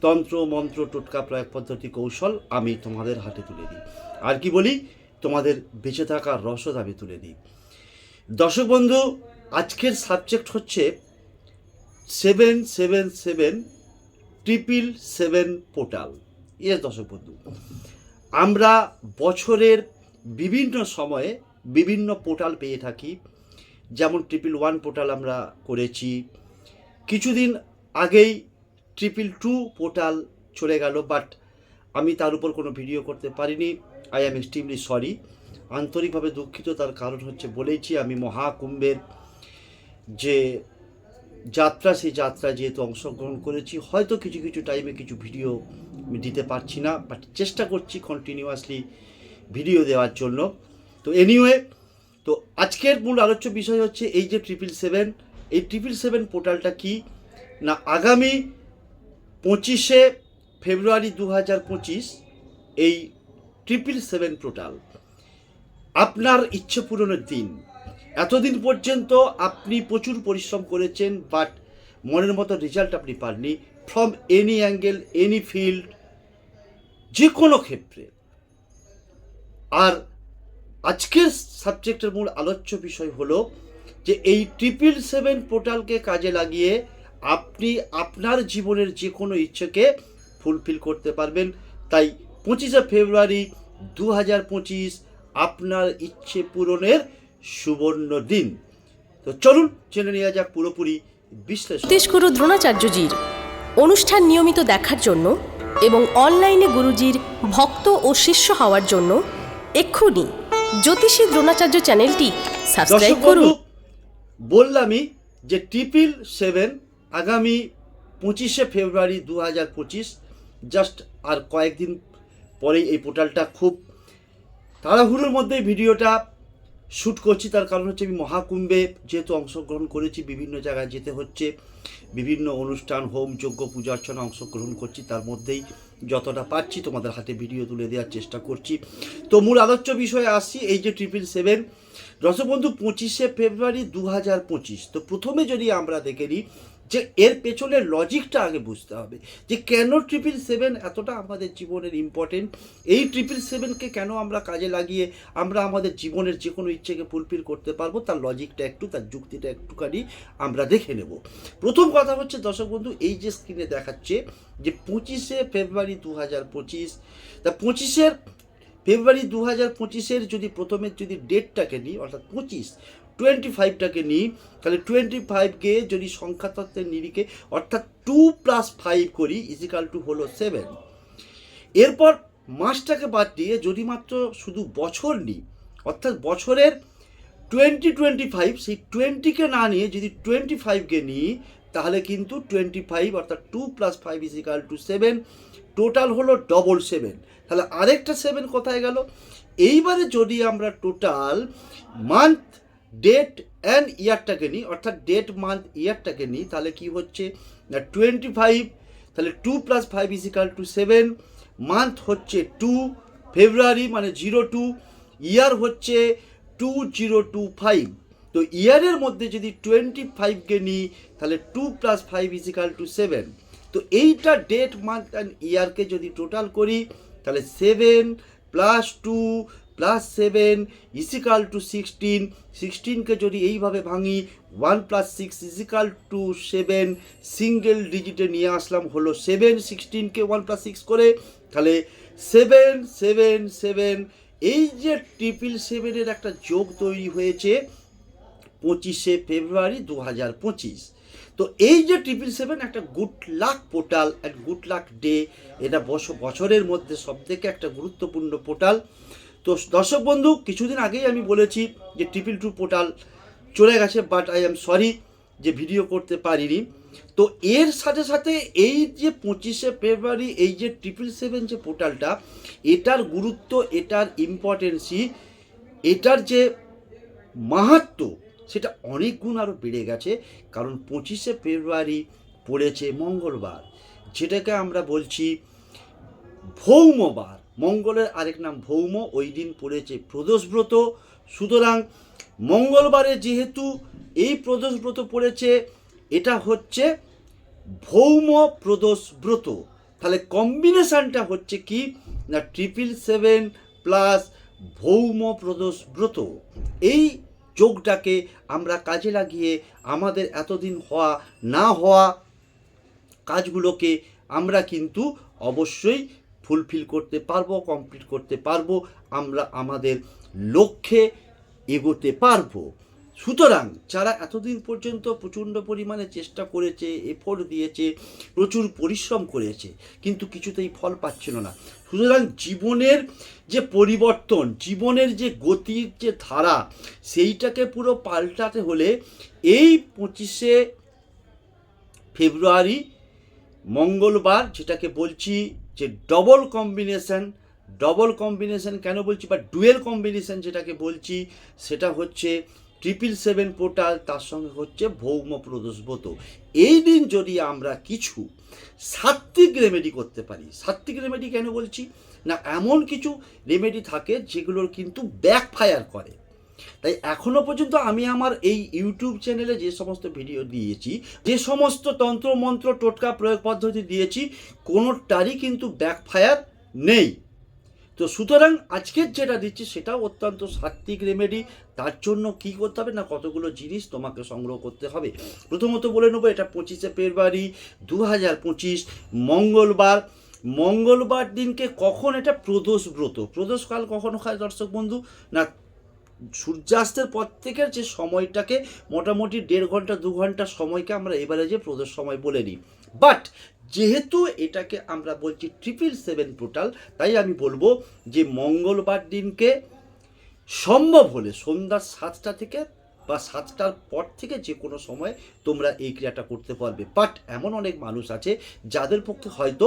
তন্ত্র, মন্ত্র, টোটকা, প্রয়োগ পদ্ধতি, কৌশল আমি তোমাদের হাতে তুলে দিই। আর কি বলি? তোমাদের বেঁচে থাকার রসদ আমি তুলে দিই। দর্শক বন্ধু, আজকের সাবজেক্ট হচ্ছে seven seven seven triple seven portal ইয়ে দর্শক বন্ধু। আমরা বছরের বিভিন্ন সময়ে বিভিন্ন পোর্টাল পেয়ে থাকি। যেমন ট্রিপল ওয়ান পোর্টাল আমরা করেছি। কিছুদিন আগেই ট্রিপল টু পোর্টাল চলে গেল বাট আমি তার উপর কোনো ভিডিও করতে পারিনি। আই অ্যাম এক্সট্রিমলি সরি আন্তরিকভাবে দুঃখিত, তার কারণ হচ্ছে বলেইছি আমি মহাকুম্ভের যে যাত্রা, সেই যাত্রা যেহেতু অংশগ্রহণ করেছি, হয়তো কিছু কিছু টাইমে কিছু ভিডিও আমি দিতে পারছি না বাট চেষ্টা করছি কন্টিনিউয়াসলি ভিডিও দেওয়ার জন্য। তো এনিওয়ে তো আজকের মূল আলোচ্য বিষয় হচ্ছে এই যে ট্রিপল সেভেন এই ট্রিপল সেভেন পোর্টালটা কি? না, আগামী পঁচিশে ফেব্রুয়ারি দু হাজার পঁচিশ এই ট্রিপল সেভেন পোর্টাল আপনার ইচ্ছে পূরণের দিন। এতদিন পর্যন্ত আপনি প্রচুর পরিশ্রম করেছেন বাট মনের মতো রেজাল্ট আপনি পাননি। From any angle any field যে কোনো ক্ষেত্রে। আর আজকের সাবজেক্টের মূল আলোচ্য বিষয় হলো যে এই ট্রিপল সেভেন পোর্টালকে কাজে লাগিয়ে আপনি আপনার জীবনের যে কোনো ইচ্ছেকে ফুলফিল করতে পারবেন। তাই পঁচিশে ফেব্রুয়ারি দু হাজার পঁচিশ আপনার ইচ্ছে পূরণের সুবর্ণ দিন। তো চলুন জেনে নেওয়া যাক পুরোপুরি বিশ্লেষণ। জ্যোতিষগুরু দ্রোণাচার্যজির অনুষ্ঠান নিয়মিত দেখার জন্য এবং অনলাইনে গুরুজির ভক্ত ও শিষ্য হওয়ার জন্য এক্ষুনি জ্যোতিষী দ্রোণাচার্য চ্যানেলটি সাবস্ক্রাইব করুন। বললামই যে ট্রিপল সেভেন আগামী পঁচিশে ফেব্রুয়ারি দু হাজার পঁচিশ, জাস্ট আর কয়েকদিন পরেই এই পোর্টালটা খুব তাড়াহুড়োর মধ্যে ভিডিওটা শ্যুট করছি। তার কারণ হচ্ছে আমি মহাকুম্ভে যেহেতু অংশগ্রহণ করেছি, বিভিন্ন জায়গায় যেতে হচ্ছে, বিভিন্ন অনুষ্ঠান, হোম, যজ্ঞ, পূজা অর্চনা অংশগ্রহণ করছি। তার মধ্যেই যতটা পাচ্ছি তোমাদের হাতে ভিডিও তুলে দেওয়ার চেষ্টা করছি। তো মূল আলোচ্য বিষয়ে আসছি এই যে ট্রিপল সেভেন, রসবন্ধু পঁচিশে ফেব্রুয়ারি দু হাজার পঁচিশ। তো প্রথমে যদি আমরা দেখে নিই যে এর পেছনের লজিকটা আগে বুঝতে হবে, যে কেন ট্রিপল সেভেন এতটা আমাদের জীবনের ইম্পর্টেন্ট এই ট্রিপল সেভেনকে কেন আমরা কাজে লাগিয়ে আমরা আমাদের জীবনের যে কোনো ইচ্ছেকে ফুলফিল করতে পারব? তার লজিকটা একটু, তার যুক্তিটা একটুখানি আমরা দেখে নেব। প্রথম কথা হচ্ছে, দর্শক বন্ধু, এই যে স্ক্রিনে দেখাচ্ছে যে পঁচিশে ফেব্রুয়ারি দু হাজার পঁচিশ, তা পঁচিশের ফেব্রুয়ারি দু হাজার পঁচিশের যদি প্রথমের যদি ডেটটাকে নিই, অর্থাৎ পঁচিশ টোয়েন্টি ফাইভটাকে নিই, তাহলে টোয়েন্টি ফাইভকে যদি সংখ্যাতত্ত্বের নিরিখে, অর্থাৎ টু প্লাস ফাইভ করি ইজিক্যাল টু হলো সেভেন এরপর মাসটাকে বাদ দিয়ে যদি মাত্র শুধু বছর নিই, অর্থাৎ বছরের টোয়েন্টি টোয়েন্টি ফাইভ সেই টোয়েন্টিকে না নিয়ে যদি টোয়েন্টি ফাইভকে নিই, তাহলে কিন্তু টোয়েন্টি ফাইভ অর্থাৎ two plus five is equal to seven total হলো ডবল সেভেন তাহলে আরেকটা সেভেন কোথায় গেল? এইবারে যদি আমরা টোটাল মান্থ ডেট অ্যান্ড ইয়ারটাকে নিই, অর্থাৎ ডেট মান্থ ইয়ারটাকে নিই, তাহলে কি হচ্ছে? টোয়েন্টি ফাইভ তাহলে two plus five is equal to seven month হচ্ছে টু ফেব্রুয়ারি মানে জিরো টু ইয়ার হচ্ছে টু জিরো টু ফাইভ তো ইয়ারের মধ্যে যদি টোয়েন্টি ফাইভকে নিই, তাহলে two plus five is equal to seven তো এইটা ডেট মান্থ অ্যান্ড ইয়ারকে যদি টোটাল করি, তাহলে seven plus two plus seven is equal to sixteen সিক্সটিনকে যদি এইভাবে ভাঙি one plus six is equal to seven single ডিজিটে নিয়ে আসলাম হলো সেভেন সিক্সটিনকে ওয়ান প্লাস সিক্স করে, তাহলে সেভেন সেভেন সেভেন এই যে ট্রিপল সেভেনের একটা যোগ তৈরি হয়েছে পঁচিশে ফেব্রুয়ারি দু হাজার পঁচিশ। তো এই যে ট্রিপল সেভেন একটা good luck portal and good luck day এটা বছ বছরের মধ্যে সবথেকে একটা গুরুত্বপূর্ণ পোর্টাল তো দর্শক বন্ধু, কিছুদিন আগেই আমি বলেছি যে ট্রিপল টু পোর্টাল চলে গেছে বাট আই এম সরি যে ভিডিও করতে পারিনি। তো এর সাথে সাথে এই যে পঁচিশে ফেব্রুয়ারি, এই যে ট্রিপল সেভেন যে পোর্টালটা এটার গুরুত্ব, এটার ইম্পর্টেন্সি এটার যে মাহাত্ম, সেটা অনেক গুণ আরও বেড়ে গেছে, কারণ পঁচিশে ফেব্রুয়ারি পড়েছে মঙ্গলবার। যেটাকে আমরা বলছি ভৌমবার। মঙ্গলের আরেক নাম ভৌম, ওই দিন পড়েছে প্রদোষব্রত। সুতরাং মঙ্গলবারে যেহেতু এই প্রদোষব্রত পড়েছে, এটা হচ্ছে ভৌম প্রদোষ ব্রত তাহলে কম্বিনেশানটা হচ্ছে কি? না ট্রিপল সেভেন প্লাস ভৌম প্রদোষ ব্রত এই যোগটাকে আমরা কাজে লাগিয়ে আমাদের এতদিন হওয়া, না হওয়া কাজগুলোকে আমরা কিন্তু অবশ্যই ফুলফিল করতে পারব কমপ্লিট করতে পারব, আমরা আমাদের লক্ষ্যে এগোতে পারব। সুতরাং যারা এতদিন পর্যন্ত প্রচণ্ড পরিমাণে চেষ্টা করেছে এফোর্ট দিয়েছে, প্রচুর পরিশ্রম করেছে, কিন্তু কিছুতেই ফল পাচ্ছিল না। সুতরাং জীবনের যে পরিবর্তন, জীবনের যে গতির যে ধারা, সেইটাকে পুরো পাল্টাতে হলে এই পঁচিশে ফেব্রুয়ারি, মঙ্গলবার, যেটাকে বলছি যে ডবল কম্বিনেশন ডবল কম্বিনেশন কেন বলছি বা ডুয়েল কম্বিনেশন যেটাকে বলছি, সেটা হচ্ছে ট্রিপল সেভেন পোর্টাল তার সঙ্গে হচ্ছে ভৌম প্রদোষব্রত এই দিন যদি আমরা কিছু সাত্ত্বিক রেমেডি করতে পারি, সাত্ত্বিক রেমেডি কেন বলছি? না, এমন কিছু রেমেডি থাকে যেগুলোর কিন্তু ব্যাকফায়ার করে। তাই এখনও পর্যন্ত আমি আমার এই ইউটিউব চ্যানেলে যে সমস্ত ভিডিও দিয়েছি, যে সমস্ত তন্ত্র মন্ত্র টোটকা প্রয়োগ পদ্ধতি দিয়েছি কোনোটারই কিন্তু ব্যাকফায়ার নেই। তো সুতরাং আজকের যেটা দিচ্ছি সেটাও অত্যন্ত সাত্বিক রেমেডি তার জন্য কি করতে হবে না কতগুলো জিনিস তোমাকে সংগ্রহ করতে হবে? প্রথমত বলে নেব, এটা পঁচিশে ফেব্রুয়ারি দু হাজার পঁচিশ, মঙ্গলবার। মঙ্গলবার দিনকে কখন এটা প্রদোষ ব্রত প্রদোষকাল কখন হয় দর্শক বন্ধু? না সূর্যাস্তের পর থেকে যে সময়টাকে মোটামুটি দেড় ঘণ্টা, দু ঘণ্টা সময়কে আমরা এবারে যে প্রদোষ সময় বলে নিই। বাট যেহেতু এটাকে আমরা বলছি ট্রিপল সেভেন পোর্টাল তাই আমি বলব যে মঙ্গলবার দিনকে সম্ভব হলে সন্ধ্যা সাতটা থেকে বা সাতটার পর থেকে যে কোনো সময় তোমরা এই ক্রিয়াটা করতে পারবে। বাট এমন অনেক মানুষ আছে যাদের পক্ষে হয়তো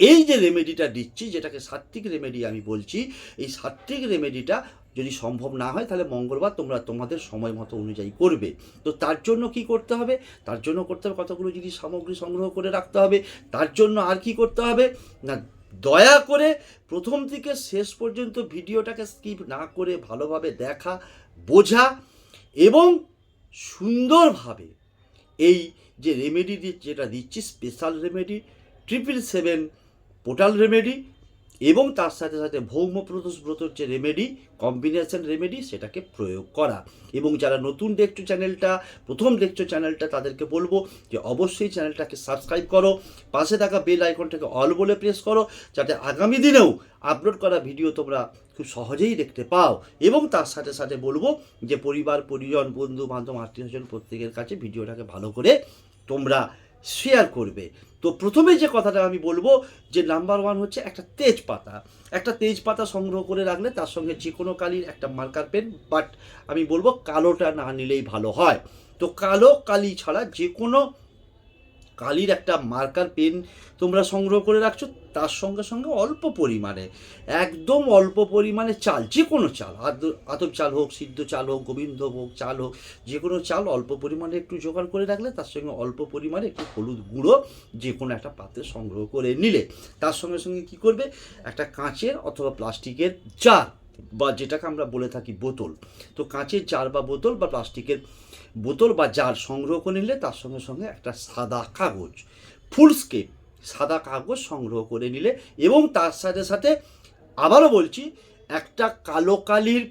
এই যে রেমেডিটা দিচ্ছি, যেটাকে সাত্ত্বিক রেমেডি আমি বলছি, এই সাত্ত্বিক রেমেডিটা যদি সম্ভব না হয়, তাহলে মঙ্গলবার তোমরা তোমাদের সময় মতো অনুযায়ী করবে। তো তার জন্য কি করতে হবে? তার জন্য করতে হবে কতগুলো জিনিস সামগ্রী সংগ্রহ করে রাখতে হবে। তার জন্য আর কি করতে হবে? না, দয়া করে প্রথম থেকে শেষ পর্যন্ত ভিডিওটাকে স্কিপ না করে ভালোভাবে দেখা, বোঝা এবং সুন্দরভাবে এই যে রেমেডি যেটা দিচ্ছি special remedy triple seven portal remedy এবং তার সাথে সাথে ভৌম ব্রতর যে রেমেডি কম্বিনেশন রেমেডি সেটাকে প্রয়োগ করা। এবং যারা নতুন দেখছ চ্যানেলটা প্রথম দেখছ চ্যানেলটা তাদেরকে বলব যে অবশ্যই চ্যানেলটাকে সাবস্ক্রাইব করো, পাশে থাকা বেল আইকনটাকে অল বলে প্রেস করো, যাতে আগামী দিনেও আপলোড করা ভিডিও তোমরা খুব সহজেই দেখতে পাও। এবং তার সাথে সাথে বলব যে পরিবার, পরিজন বন্ধু বান্ধব আত্মীয় স্বজন প্রত্যেকের কাছে ভিডিওটাকে ভালো করে তোমরা শেয়ার করবে। তো প্রথমে যে কথাটা আমি বলব যে নাম্বার ওয়ান হচ্ছে একটা তেজপাতা। একটা তেজপাতা সংগ্রহ করে রাখলে তার সঙ্গে যে কোনো কালির একটা মার্কার পেন বাট আমি বলব কালোটা না নিলেই ভালো হয়। তো কালো কালি ছাড়া যে কোনো কালির একটা মার্কার পেন তোমরা সংগ্রহ করে রাখছো, তার সঙ্গে সঙ্গে অল্প পরিমাণে, একদম অল্প পরিমাণে চাল যে কোনো চাল আতপ চাল হোক, সিদ্ধ চাল হোক গোবিন্দভোগ চাল হোক যে কোনো চাল অল্প পরিমাণে একটু জোগাড় করে রাখলে তার সঙ্গে অল্প পরিমাণে একটু হলুদ গুঁড়ো যে কোনো একটা পাত্রে সংগ্রহ করে নিলে। তার সঙ্গে সঙ্গে কি করবে? একটা কাঁচের অথবা প্লাস্টিকের জার বা যেটাকে আমরা বলে থাকি বোতল। তো কাঁচের জার বা বোতল বা প্লাস্টিকের বোতল বা জার সংগ্রহ করে নিলে তার সঙ্গে সঙ্গে একটা সাদা কাগজ ফুলস্কেপ সাদা কাগজ সংগ্রহ করে নিলে এবং তার সাথে সাথে আবারও বলছি, একটা কালো কালির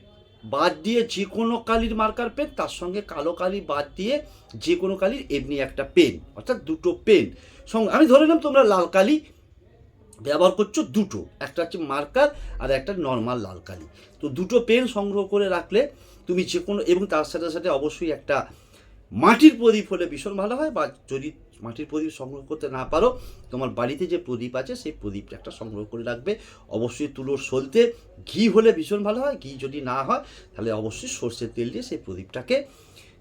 বাদ দিয়ে যে কোনো কালির মার্কার পেন তার সঙ্গে কালো কালি বাদ দিয়ে যে কোনো কালির এমনি একটা পেন অর্থাৎ দুটো পেন সঙ্গে আমি ধরে নিলাম তোমরা লাল কালি ব্যবহার করছ দুটো, একটা হচ্ছে মার্কার আর একটা নর্মাল লাল কালি তো দুটো পেন সংগ্রহ করে রাখলে তুমি যে কোনো এবং তার সাথে সাথে অবশ্যই একটা মাটির প্রদীপ হলে ভীষণ ভালো হয়, বা যদি মাটির প্রদীপ সংগ্রহ করতে না পারো, তোমার বাড়িতে যে প্রদীপ আছে সেই প্রদীপটা একটা সংগ্রহ করে রাখবে। অবশ্যই তুলোর সলতে ঘি হলে ভীষণ ভালো হয়, ঘি যদি না হয়, তাহলে অবশ্যই সর্ষের তেল দিয়ে সেই প্রদীপটাকে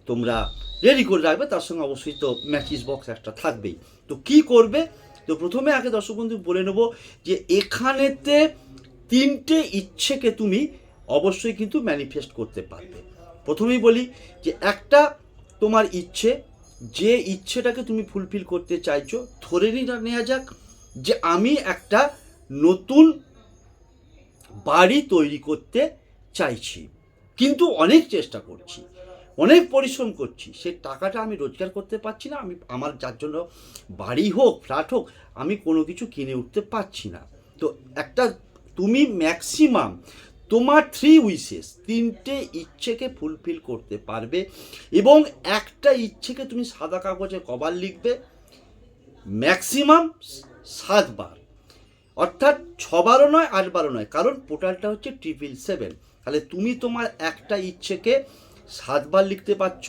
তোমরা রেডি করে রাখবে, তার সঙ্গে অবশ্যই তো ম্যাচিস বক্স একটা থাকবেই। তো কি করবে? তো প্রথমে আগে দর্শক বন্ধু বলে নেব যে এখানেতে তিনটে ইচ্ছেকে তুমি অবশ্যই কিন্তু ম্যানিফেস্ট করতে পারবে। প্রথমেই বলি যে একটা, তোমার ইচ্ছে, যে ইচ্ছেটাকে তুমি ফুলফিল করতে চাইছো, ধরে নেওয়া যাক যে আমি একটা নতুন বাড়ি তৈরি করতে চাইছি। কিন্তু অনেক চেষ্টা করছি। অনেক পরিশ্রম করছি। সে টাকাটা আমি রোজগার করতে পারছি না, আমি আমার যার জন্য বাড়ি হোক, ফ্ল্যাট হোক, আমি কোনো কিছু কিনে উঠতে পারছি না। তো একটা তুমি ম্যাক্সিমাম তোমার থ্রি উইসেস তিনটে ইচ্ছেকে ফুলফিল করতে পারবে এবং একটা ইচ্ছেকে তুমি সাদা কাগজে কবার লিখবে ম্যাক্সিমাম সাতবার। অর্থাৎ ছবারও নয়, আটবারও নয়, কারণ পোর্টালটা হচ্ছে ট্রিপল সেভেন তাহলে তুমি তোমার একটা ইচ্ছেকে সাতবার লিখতে পারছ।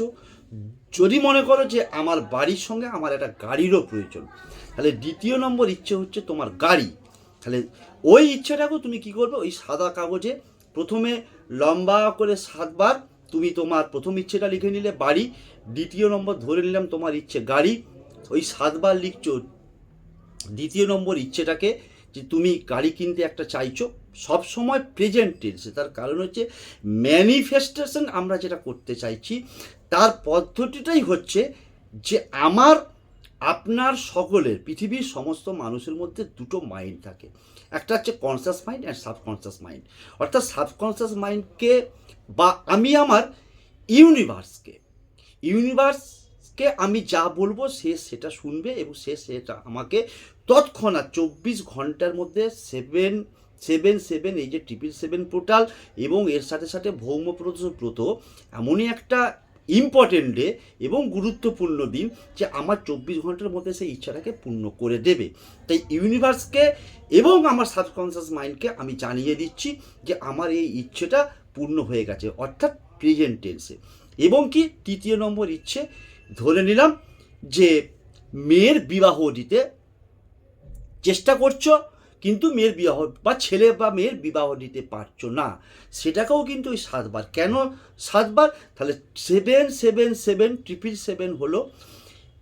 যদি মনে করো যে আমার বাড়ির সঙ্গে আমার একটা গাড়িরও প্রয়োজন, তাহলে দ্বিতীয় নম্বর ইচ্ছে হচ্ছে তোমার গাড়ি। তাহলে ওই ইচ্ছেটাকেও তুমি কি করবে? ওই সাদা কাগজে প্রথমে লম্বা করে সাতবার তুমি তোমার প্রথম ইচ্ছেটা লিখে নিলে বাড়ি, দ্বিতীয় নম্বর ধরে নিলাম তোমার ইচ্ছে গাড়ি, ওই সাতবার লিখছো। দ্বিতীয় নম্বর ইচ্ছেটাকে যে তুমি গাড়ি কিনতে একটা চাইছো সব সময় প্রেজেন্ট টেন্সে তার কারণ হচ্ছে ম্যানিফেস্টেশন আমরা যেটা করতে চাইছি, তার পদ্ধতিটাই হচ্ছে যে আমার, আপনার সকলের, পৃথিবীর সমস্ত মানুষের মধ্যে দুটো মাইন্ড থাকে। একটা হচ্ছে conscious mind and subconscious mind অর্থাৎ সাবকনসিয়াস মাইন্ডকে বা আমি আমার ইউনিভার্সকে ইউনিভার্সকে আমি যা বলব সে সেটা শুনবে এবং সে সেটা আমাকে তৎক্ষণাৎ চব্বিশ ঘণ্টার মধ্যে সেভেন সেভেন সেভেন এই যে ট্রিপল সেভেন পোর্টাল এবং এর সাথে সাথে ভৌমপ্রদ ব্রত এমনই একটা ইম্পর্টেন্ট ডে এবং গুরুত্বপূর্ণ দিন যে আমার চব্বিশ ঘণ্টার মধ্যে সেই ইচ্ছাটাকে পূর্ণ করে দেবে। তাই ইউনিভার্সকে এবং আমার সাবকনসিয়াস মাইন্ডকে আমি জানিয়ে দিচ্ছি যে আমার এই ইচ্ছেটা পূর্ণ হয়ে গেছে, অর্থাৎ প্রেজেন্ট টেন্সে এবং কি তৃতীয় নম্বর ইচ্ছে, ধরে নিলাম যে মেয়ের বিবাহ দিতে চেষ্টা করছ কিন্তু মেয়ের বিবাহ বা ছেলে বা মেয়ের বিবাহ নিতে পারছ না। সেটাকেও কিন্তু ওই সাতবার। কেন সাতবার? তাহলে seven seven seven triple seven হলো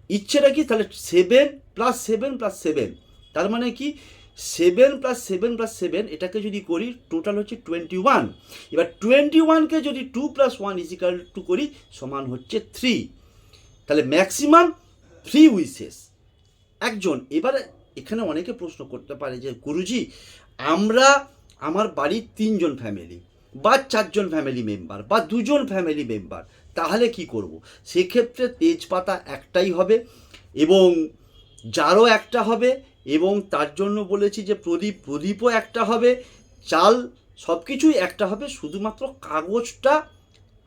ইচ্ছেটা কি? তাহলে seven plus seven plus seven তার মানে কি? Seven plus seven plus seven এটাকে যদি করি টোটাল হচ্ছে টোয়েন্টি ওয়ান এবার টোয়েন্টি ওয়ানকে যদি two plus one is equal to করি, সমান হচ্ছে থ্রি তাহলে ম্যাক্সিমাম থ্রি উইসেস একজন। এবারে এখানে অনেকে প্রশ্ন করতে পারে যে, গুরুজি, আমরা, আমার বাড়ির তিনজন ফ্যামিলি বা চারজন ফ্যামিলি মেম্বার বা দুজন ফ্যামিলি মেম্বার তাহলে কি করব? সেক্ষেত্রে তেজপাতা একটাই হবে এবং জারও একটা হবে এবং তার জন্য বলেছি যে, প্রদীপ, প্রদীপও একটা হবে, চাল সব কিছুই একটা হবে, শুধুমাত্র কাগজটা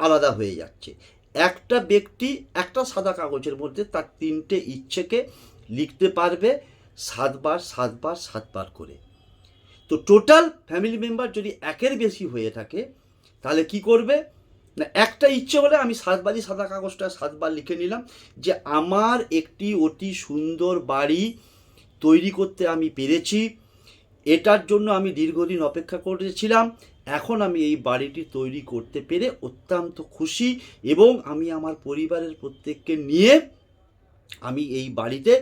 আলাদা হয়ে যাচ্ছে। একটা ব্যক্তি একটা সাদা কাগজের মধ্যে তার তিনটে ইচ্ছেকে লিখতে পারবে সাতবার সাতবার সাতবার করে। তো টোটাল ফ্যামিলি মেম্বার যদি একের বেশি হয়ে থাকে, তাহলে কি করবে? না, একটা ইচ্ছে হলে আমি সাতবারই সাদা কাগজটা সাতবার লিখে নিলাম যে আমার একটি অতি সুন্দর বাড়ি তৈরি করতে আমি পেরেছি। এটার জন্য আমি দীর্ঘদিন অপেক্ষা করেছিলাম। এখন আমি এই বাড়িটি তৈরি করতে পেরে অত্যন্ত খুশি এবং আমি আমার পরিবারের প্রত্যেককে নিয়ে আমি এই বাড়িতে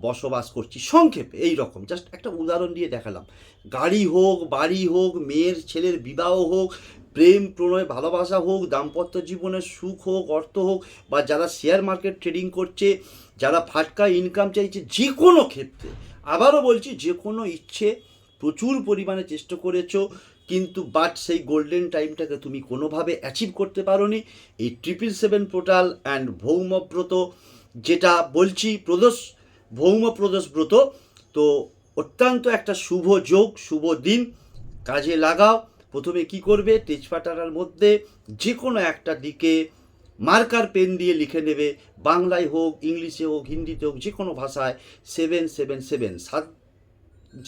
বসবাস করছি, সংক্ষেপে, এই রকম। জাস্ট একটা উদাহরণ দিয়ে দেখালাম। গাড়ি হোক, বাড়ি হোক, মেয়ের ছেলের বিবাহ হোক, প্রেম, প্রণয়, ভালোবাসা হোক, দাম্পত্য জীবনের সুখ হোক, অর্থ হোক, বা যারা শেয়ার মার্কেট ট্রেডিং করছে, যারা ফাটকা ইনকাম চাইছে যে কোনো ক্ষেত্রে। আবারও বলছি যে কোনো ইচ্ছে, প্রচুর পরিমাণে চেষ্টা করেছ, কিন্তু বাট সেই গোল্ডেন টাইমটাকে তুমি কোনোভাবে অ্যাচিভ করতে পারোনি। এই ট্রিপল সেভেন পোর্টাল অ্যান্ড ভৌমব্রত যেটা বলছি প্রদোষ, ভৌম প্রদোষ ব্রত, তো অত্যন্ত একটা শুভ যোগ, শুভ দিন। কাজে লাগাও। প্রথমে কি করবে? তেজপাতাটার মধ্যে যে কোনো একটা দিকে মার্কার পেন দিয়ে লিখে নেবে। বাংলায় হোক, ইংলিশে হোক, হিন্দিতে হোক যে কোনো ভাষায় সেভেন সেভেন সেভেন, সাত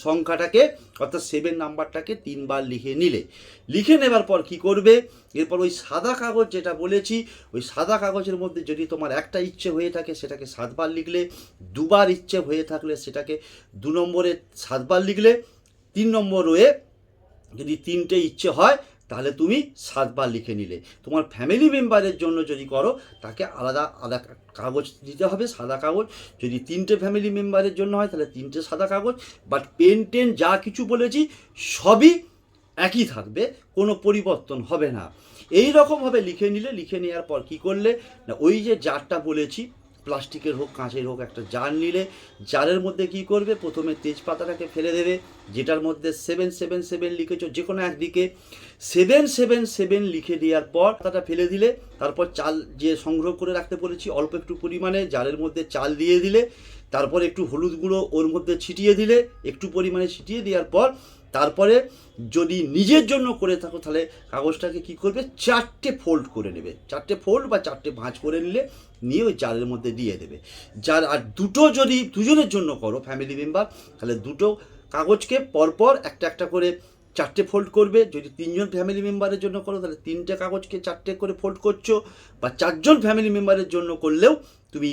সংখ্যাটাকে, অর্থাৎ সেভেন নাম্বারটাকে তিনবার লিখে নিলে। লিখে নেবার পর কি করবে? এরপর ওই সাদা কাগজ যেটা বলেছি, ওই সাদা কাগজের মধ্যে যদি তোমার একটা ইচ্ছে হয়ে থাকে, সেটাকে সাতবার লিখলে, দুবার ইচ্ছে হয়ে থাকলে সেটাকে দু নম্বরে সাতবার লিখলে, তিন নম্বর রয়ে যদি তিনটে ইচ্ছে হয় তাহলে তুমি সাতবার লিখে নিলে। তোমার ফ্যামিলি মেম্বারের জন্য যদি করো, তাকে আলাদা আলাদা কাগজ দিতে হবে, সাদা কাগজ। যদি তিনটে ফ্যামিলি মেম্বারের জন্য হয়, তাহলে তিনটে সাদা কাগজ। বাট পেন টেন যা কিছু বলেছি, সবই একই থাকবে, কোনো পরিবর্তন হবে না। এই রকমভাবে লিখে নিলে, লিখে নেওয়ার পর কি করলে, না, ওই যে জারটা বলেছি প্লাস্টিকের হোক, কাঁচের হোক, একটা জার নিলে জারের মধ্যে কি করবে? প্রথমে তেজপাতাটাকে ফেলে দেবে, যেটার মধ্যে সেভেন সেভেন সেভেন লিখেছ যে কোনো একদিকে সেভেন সেভেন সেভেন লিখে দেওয়ার পর তাটা ফেলে দিলে, তারপর চাল যে সংগ্রহ করে রাখতে বলেছি, অল্প একটু পরিমাণে জারের মধ্যে চাল দিয়ে দিলে, তারপর একটু হলুদ গুঁড়ো ওর মধ্যে ছিটিয়ে দিলে, একটু পরিমাণে ছিটিয়ে দেওয়ার পর তারপরে যদি নিজের জন্য করে থাকো, তাহলে কাগজটাকে কি করবে? চারটে ফোল্ড করে নেবে। চারটে ফোল্ড বা চারটে ভাঁজ করে নিলে, নিয়ে ওই জারের মধ্যে দিয়ে দেবে। যার, আর দুটো যদি দুজনের জন্য করো ফ্যামিলি মেম্বার তাহলে দুটো কাগজকে পরপর একটা একটা করে চারটে ফোল্ড করবে। যদি তিনজন ফ্যামিলি মেম্বারের জন্য করো, তাহলে তিনটে কাগজকে চারটে করে ফোল্ড করছ। বা চারজন ফ্যামিলি মেম্বারের জন্য করলেও তুমি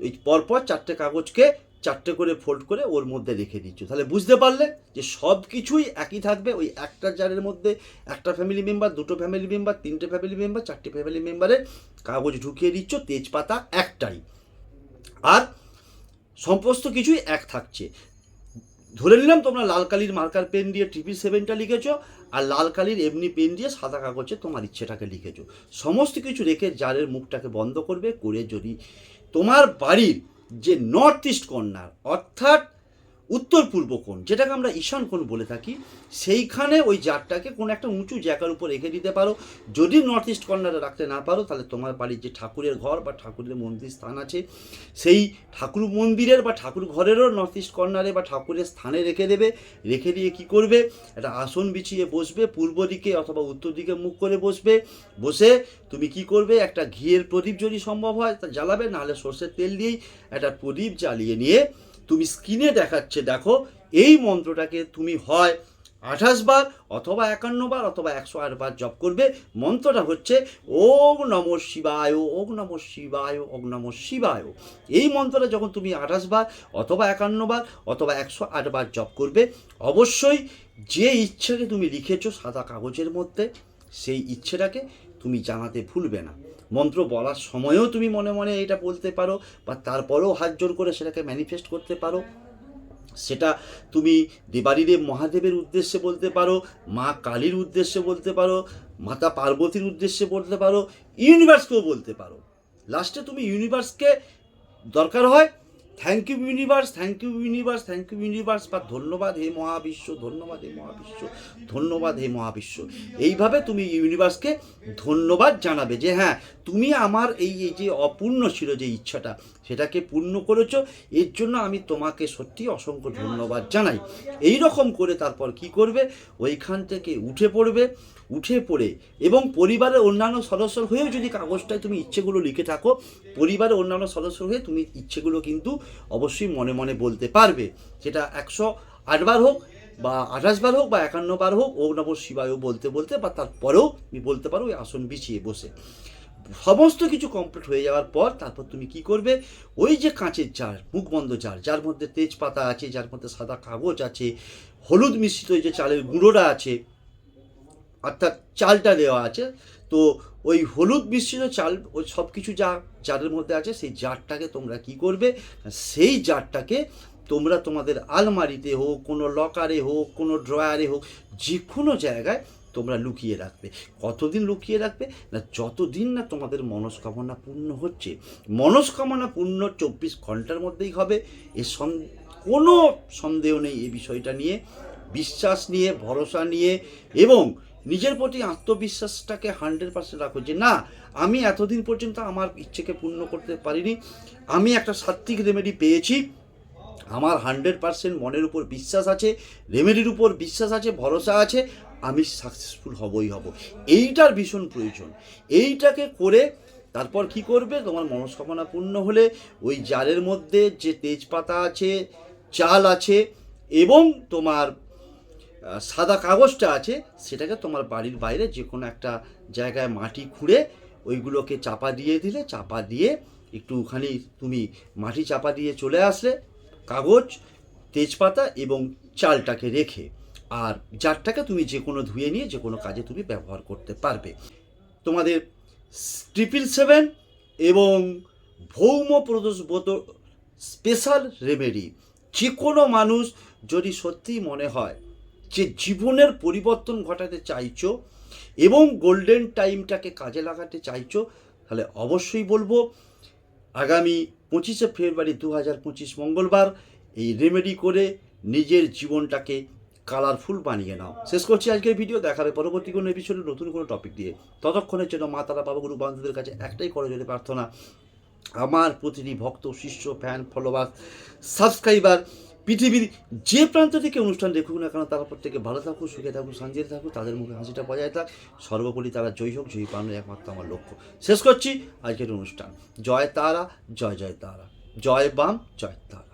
এই পরপর চারটে কাগজকে চারটে করে ফোল্ড করে ওর মধ্যে রেখে দিচ্ছ। তাহলে বুঝতে পারলে যে সব কিছুই একই থাকবে, ওই একটা জারের মধ্যে একটা ফ্যামিলি মেম্বার দুটো ফ্যামিলি মেম্বার তিনটে ফ্যামিলি মেম্বার চারটে ফ্যামিলি মেম্বারের কাগজ ঢুকিয়ে দিচ্ছ, তেজপাতা একটাই। আর সমস্ত কিছুই এক থাকছে। ধরে নিলাম তোমরা লাল কালির মার্কার পেন দিয়ে টিপি সেভেনটা লিখেছো, আর লাল কালির এমনি পেন দিয়ে সাদা কাগজে তোমার ইচ্ছেটাকে লিখেছো। সমস্ত কিছু রেখে জারের মুখটাকে বন্ধ করবে, করে যদি তোমার বাড়ির যে নর্থ ইস্ট কর্নার অর্থাৎ উত্তর পূর্ব কোণ, যেটাকে আমরা ঈশান কোণ বলে থাকি, সেইখানে ওই জারটাকে কোনো একটা উঁচু জায়গার উপর রেখে দিতে পারো। যদি নর্থ ইস্ট কর্নারে রাখতে না পারো, তাহলে তোমার বাড়ির যে ঠাকুরের ঘর বা ঠাকুরের মন্দির স্থান আছে, সেই ঠাকুর মন্দিরের বা ঠাকুর ঘরেরও নর্থ ইস্ট কর্নারে বা ঠাকুরের স্থানে রেখে দেবে। রেখে দিয়ে কি করবে? একটা আসন বিছিয়ে বসবে, পূর্ব দিকে অথবা উত্তর দিকে মুখ করে বসবে। বসে তুমি কি করবে? একটা ঘিয়ের প্রদীপ যদি সম্ভব হয়, তা জ্বালাবে, নাহলে সর্ষের তেল দিয়েই একটা প্রদীপ জ্বালিয়ে নিয়ে তুমি স্ক্রিনে দেখাচ্ছে, দেখো, এই মন্ত্রটাকে তুমি হয় আঠাশ বার অথবা একান্ন বার অথবা একশো আট বার জপ করবে। মন্ত্রটা হচ্ছে, ওম নম শিবায়, ওম নম শিবায়, ওম নম শিবায়। এই মন্ত্রটা যখন তুমি আঠাশ বার অথবা একান্ন বার অথবা একশো আট বার জপ করবে, অবশ্যই যে ইচ্ছাকে তুমি লিখেছো সাদা কাগজের মধ্যে, সেই ইচ্ছেটাকে তুমি জানাতে ভুলবে না। মন্ত্র বলার সময়ও তুমি মনে মনে এটা বলতে পারো বা তারপরেও হাত জোর করে সেটাকে ম্যানিফেস্ট করতে পারো। সেটা তুমি দেবারিদেব মহাদেবের উদ্দেশ্যে বলতে পারো, মা কালীর উদ্দেশ্যে বলতে পারো, মাতা পার্বতীর উদ্দেশ্যে বলতে পারো ইউনিভার্সকেও বলতে পারো। লাস্টে তুমি ইউনিভার্সকে দরকার হয় thank you universe thank you universe thank you universe বা ধন্যবাদ, হে মহাবিশ্ব, ধন্যবাদ, হে মহাবিশ্ব, ধন্যবাদ, হে মহাবিশ্ব। এইভাবে তুমি ইউনিভার্সকে ধন্যবাদ জানাবে যে হ্যাঁ তুমি আমার এই এই যে অপূর্ণ ছিল যে ইচ্ছাটা, সেটাকে পূর্ণ করেছ, এর জন্য আমি তোমাকে সত্যি অসংখ্য ধন্যবাদ জানাই। এই রকম করে তারপর কি করবে? ওইখান থেকে উঠে পড়বে উঠে পড়ে এবং পরিবারের অন্যান্য সদস্য হয়েও যদি কাগজটায় তুমি ইচ্ছেগুলো লিখে থাকো, পরিবারের অন্যান্য সদস্য হয়ে তুমি ইচ্ছেগুলো কিন্তু অবশ্যই মনে মনে বলতে পারবে। সেটা একশো আটবার হোক বা আঠাশ বার হোক বা একান্ন বার হোক ও নব শিবায়ও বলতে বলতে বা তারপরেও তুমি বলতে পারো, ওই আসন বিছিয়ে বসে। সমস্ত কিছু কমপ্লিট হয়ে যাওয়ার পর তারপর তুমি কি করবে? ওই যে কাঁচের জার, মুখবন্ধ জার, যার মধ্যে তেজপাতা আছে, যার মধ্যে সাদা কাগজ আছে, হলুদ মিশ্রিত যে চালের গুঁড়োটা আছে অর্থাৎ চালটা দেওয়া আছে। তো ওই হলুদ মিশ্রিত চাল ওই সব কিছু যা জারের মধ্যে আছে, সেই জারটাকে তোমরা কি করবে? সেই জারটাকে তোমরা তোমাদের আলমারিতে হোক, কোনো লকারে হোক, কোনো ড্রয়ারে হোক যে কোনো জায়গায় তোমরা লুকিয়ে রাখবে। কতদিন লুকিয়ে রাখবে? না, যতদিন না তোমাদের মনস্কামনা পূর্ণ হচ্ছে। মনস্কামনা পূর্ণ চব্বিশ ঘণ্টার মধ্যেই হবে। এ সন, কোনো সন্দেহ নেই এই বিষয়টা নিয়ে। বিশ্বাস নিয়ে, ভরসা নিয়ে এবং নিজের প্রতি আত্মবিশ্বাসটাকে হান্ড্রেড পার্সেন্ট রাখো যে, না, আমি এতদিন পর্যন্ত আমার ইচ্ছেকে পূর্ণ করতে পারিনি। আমি একটা সাত্বিক রেমেডি পেয়েছি। আমার হান্ড্রেড পার্সেন্ট মনের উপর বিশ্বাস আছে রেমেডির উপর বিশ্বাস আছে, ভরসা আছে। আমি সাকসেসফুল হবই হব। এইটার ভীষণ প্রয়োজন। এইটাকে করে তারপর কি করবে? তোমার মনস্কামনা পূর্ণ হলে ওই জারের মধ্যে যে তেজপাতা আছে, চাল আছে এবং তোমার সাদা কাগজটা আছে, সেটাকে তোমার বাড়ির বাইরে যে কোনো একটা জায়গায় মাটি খুঁড়ে ওইগুলোকে চাপা দিয়ে দিলে, চাপা দিয়ে একটুখানি তুমি মাটি চাপা দিয়ে চলে আসলে, কাগজ, তেজপাতা এবং চালটাকে রেখে আর জারটাকে তুমি যে কোনো ধুয়ে নিয়ে যে কোনো কাজে তুমি ব্যবহার করতে পারবে। তোমাদের ট্রিপল সেভেন এবং ভৌম প্রদোষ স্পেশাল রেমেডি যে কোনো মানুষ যদি সত্যিই মনে হয় যে জীবনের পরিবর্তন ঘটাতে চাইছো এবং গোল্ডেন টাইমটাকে কাজে লাগাতে চাইছো, তাহলে অবশ্যই বলব, আগামী পঁচিশে ফেব্রুয়ারি দু হাজার পঁচিশ মঙ্গলবার এই রেমেডি করে নিজের জীবনটাকে কালারফুল বানিয়ে নাও। শেষ করছি আজকের ভিডিও দেখাবে পরবর্তী কোনো এপিসোডে নতুন কোনো টপিক দিয়ে ততক্ষণের জন্য মা, তারা, বাবা, গুরু, বান্ধবদের কাছে একটাই করে যদি প্রার্থনা, আমার প্রতিটি ভক্ত, শিষ্য ফ্যান ফলোয়ার সাবস্ক্রাইবার পৃথিবীর যে প্রান্ত থেকে অনুষ্ঠান দেখুক না কেন, তারা প্রত্যেকে ভালো থাকুক, সুখে থাকুক, শান্তিতে থাকুক, তাদের মুখে হাসিটা বজায় থাক। সর্বোপরি তারা জয়ী হোক, জয়ী পাওয়ানো একমাত্র আমার লক্ষ্য। শেষ করছি আজকের অনুষ্ঠান। জয় তারা, জয় জয় তারা। জয় বাম, জয় তারা।